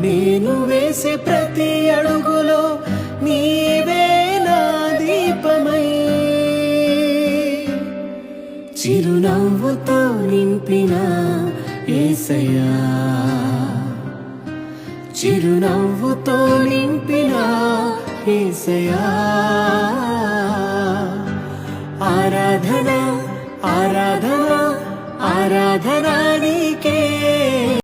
నేను వేసే ప్రతి అడుగులో నీవే నా దీపమై. చిరునవ్వుతో నింపిన ఏసయ్యా. చిరునవ్వుతో నింపిన ఏసయ్యా. ఆరాధన ఆరాధన ఆరాధన